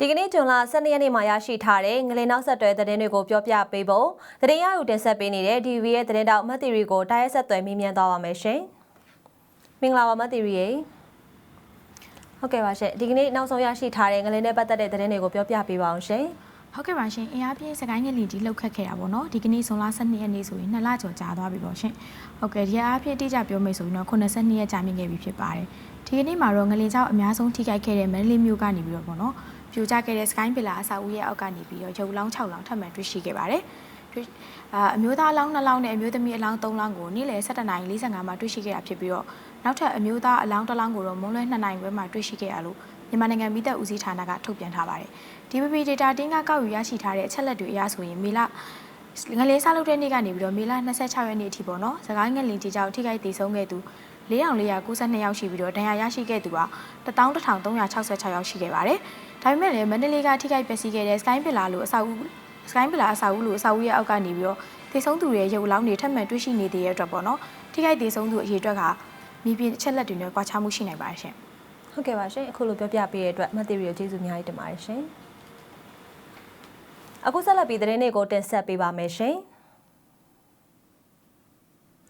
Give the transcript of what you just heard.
ဒီကနေ့ဂျွန်လ12ရက်နေ့မှာရရှိထားတဲ့ငလင်နောက်ဆက်တွဲသတင်းတွေကိုပြောပြပေးဖို့သတင်းရယူတင်ဆက်ပေးနေတဲ့ DV ရဲ့သတင်းတောက်မတ်တီရီကိုတိုက်ရိုက်ဆက်သွယ်မေးမြန်းသွားပါမယ်ရှင်။မင်္ဂလာပါမတ်တီရီရေ။ဟုတ်ကဲ့ပါရှင်ဒီကနေ့နောက်ဆုံးရရှိထားတဲ့ငလင်နဲ့ပတ်သက်တဲ့သတင်းတွေကိုပြောပြပေးပါအောင်ရှင်။ဟုတ်ကဲ့ပါရှင်အင်အားပြည့်စကိုင်းငလင်ကြီးလှုပ်ခတ်ခဲ့တာပေါ့နော်ဒီကနေ့ဇွန်လ12ရက်နေ့ဆိုရင်2လကျော်ကြာသွားပြီပေါ့ရှင်ဟုတ်ကဲ့ဒီအားဖြင့်အတိအကျပြောမယ်ဆိုရင်တော့82ရက်ကြာမြင့်ခဲ့ပြီဖြစ်ပါတယ်ဒီကနေ့မှာတော့ငလင်ကြောင့်အများဆုံးထိခိုက်ခဲ့တဲ့မန္တလေးမြို့ကနေပြီးတော့ပေါ့နော် ပြိုကျခဲ့တဲ့စကိုင်းပီလာအဆောက်အဦရဲ့အောက်ကနေပြီးတော့ရုပ်လောင်း6လောင်းထပ်မံတွေ့ရှိခဲ့ပါတယ်တွေ့အာအမျိုးသားအလောင်း2လောင်းနဲ့အမျိုးသမီးအလောင်း3လောင်းကိုနေ့လယ်7:45မှာတွေ့ရှိခဲ့တာဖြစ်ပြီးတော့နောက်ထပ်အမျိုးသားအလောင်း1လောင်းကိုတော့မွန်းလွဲ2နာရီခွဲမှာတွေ့ရှိခဲ့ရလို့မြန်မာနိုင်ငံမိသက်ဦးစီးဌာနကထုတ်ပြန်ထားပါတယ် DPP data တင်းကကောက်ယူရရှိထားတဲ့အချက်လက်တွေအရဆိုရင်မေလငလင်းစားလုပ်တဲ့နေ့ကနေပြီးတော့မေလ26ရက်နေ့အထိပေါ့နော်။စကိုင်းငလင်းကြီးကြောင့်ထိခိုက်ဒေဆုံးခဲ့သူ 4492ယောက်ရှိပြီးတော့ဒဏ်ရာရရှိခဲ့သူက11366ယောက်ရှိခဲ့ပါတယ်။ဒါပေမဲ့လည်းမန္တလေးကထိခိုက်ပျက်စီးခဲ့တဲ့ Sky Pillar လို့အဆောက်အဦ Sky Pillar အဆောက်အဦလို့အဆောက်အဦရဲ့အောက်ကနေပြီးတော့ဒေဆုံးသူတွေရဲ့ရုပ်လောင်းတွေထပ်မံတွေ့ရှိနေသေးတဲ့အတွက်ပေါ့နော်။ထိခိုက်ဒေဆုံးသူအရေအတွက်ကမြေပြင်အချက်လက်တွေနဲ့ကွာခြားမှုရှိနိုင်ပါတယ်ရှင်။ဟုတ်ကဲ့ပါရှင်အခုလိုပြောပြပေးတဲ့အတွက်မတ်တီရီကိုကျေးဇူးအများကြီးတင်ပါတယ်ရှင်အခုဆက်လက်ပြီးသတင်းတွေကိုတင်ဆက်ပေးပါမယ်ရှင်